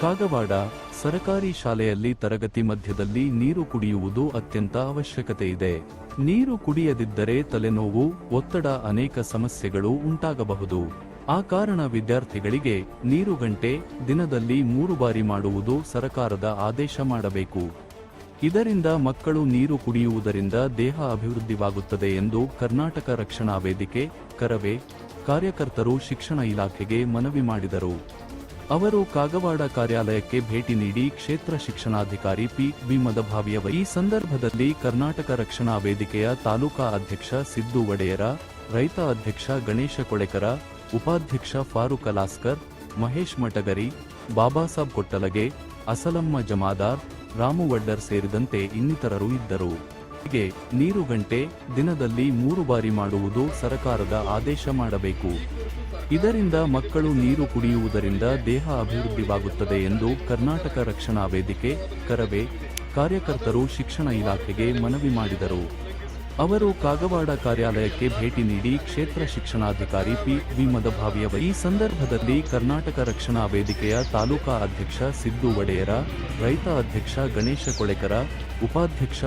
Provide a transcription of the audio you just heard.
ಕಾಗವಾಡ ಸರಕಾರಿ ಶಾಲೆಯಲ್ಲಿ ತರಗತಿ ಮಧ್ಯದಲ್ಲಿ ನೀರು ಕುಡಿಯುವುದು ಅತ್ಯಂತ ಅವಶ್ಯಕತೆ ಇದೆ. ನೀರು ಕುಡಿಯದಿದ್ದರೆ ತಲೆನೋವು, ಒತ್ತಡ ಅನೇಕ ಸಮಸ್ಯೆಗಳು ಉಂಟಾಗಬಹುದು. ಆ ಕಾರಣ ವಿದ್ಯಾರ್ಥಿಗಳಿಗೆ ನೀರು ಗಂಟೆ ದಿನದಲ್ಲಿ ಮೂರು ಬಾರಿ ಮಾಡುವುದು ಸರಕಾರದ ಆದೇಶ ಮಾಡಬೇಕು. ಇದರಿಂದ ಮಕ್ಕಳು ನೀರು ಕುಡಿಯುವುದರಿಂದ ದೇಹ ಅಭಿವೃದ್ಧಿವಾಗುತ್ತದೆ ಎಂದು ಕರ್ನಾಟಕ ರಕ್ಷಣಾ ವೇದಿಕೆ, ಕರವೇ, ಕಾರ್ಯಕರ್ತರು ಶಿಕ್ಷಣ ಇಲಾಖೆಗೆ ಮನವಿ ಮಾಡಿದರು. ಅವರು ಕಾಗವಾಡ ಕಾರ್ಯಾಲಯಕ್ಕೆ ಭೇಟಿ ನೀಡಿ ಕ್ಷೇತ್ರ ಶಿಕ್ಷಣಾಧಿಕಾರಿ ಪಿ. ವಿ ಮದಭಾವಿಯವರು ಈ ಸಂದರ್ಭದಲ್ಲಿ ಕರ್ನಾಟಕ ರಕ್ಷಣಾ ವೇದಿಕೆಯ ತಾಲೂಕಾ ಅಧ್ಯಕ್ಷ ಸಿದ್ದು ಒಡೆಯರ, ರೈತ ಅಧ್ಯಕ್ಷ ಗಣೇಶ ಕೊಳೆಕರ, ಉಪಾಧ್ಯಕ್ಷ ಫಾರೂಕ್ ಅಲಾಸ್ಕರ್, ಮಹೇಶ್ ಮಟಗರಿ, ಬಾಬಾಸಾಬ್ ಕೊಟ್ಟಲಗೆ, ಅಸಲಮ್ಮ ಜಮಾದಾರ್, ರಾಮು ವಡ್ಡರ್ ಸೇರಿದಂತೆ ಇನ್ನಿತರರು ಇದ್ದರು. ಹೀಗೆ ನೀರು ಗಂಟೆ ದಿನದಲ್ಲಿ ಮೂರು ಬಾರಿ ಮಾಡುವುದು ಸರಕಾರದ ಆದೇಶ ಮಾಡಬೇಕು. ಇದರಿಂದ ಮಕ್ಕಳು ನೀರು ಕುಡಿಯುವುದರಿಂದ ದೇಹ ಅಭಿವೃದ್ಧಿವಾಗುತ್ತದೆ ಎಂದು ಕರ್ನಾಟಕ ರಕ್ಷಣಾ ವೇದಿಕೆ, ಕರವೇ ಕಾರ್ಯಕರ್ತರು ಶಿಕ್ಷಣ ಇಲಾಖೆಗೆ ಮನವಿ ಮಾಡಿದರು. ಅವರು ಕಾಗವಾಡ ಕಾರ್ಯಾಲಯಕ್ಕೆ ಭೇಟಿ ನೀಡಿ ಕ್ಷೇತ್ರ ಶಿಕ್ಷಣಾಧಿಕಾರಿ ಪಿ ವಿ ಮದಭಾವಿಯವರು ಈ ಸಂದರ್ಭದಲ್ಲಿ ಕರ್ನಾಟಕ ರಕ್ಷಣಾ ವೇದಿಕೆಯ ತಾಲೂಕಾ ಅಧ್ಯಕ್ಷ ಸಿದ್ದು ಒಡೆಯರ, ರೈತ ಅಧ್ಯಕ್ಷ ಗಣೇಶ ಕೊಳೆಕರ, ಉಪಾಧ್ಯಕ್ಷ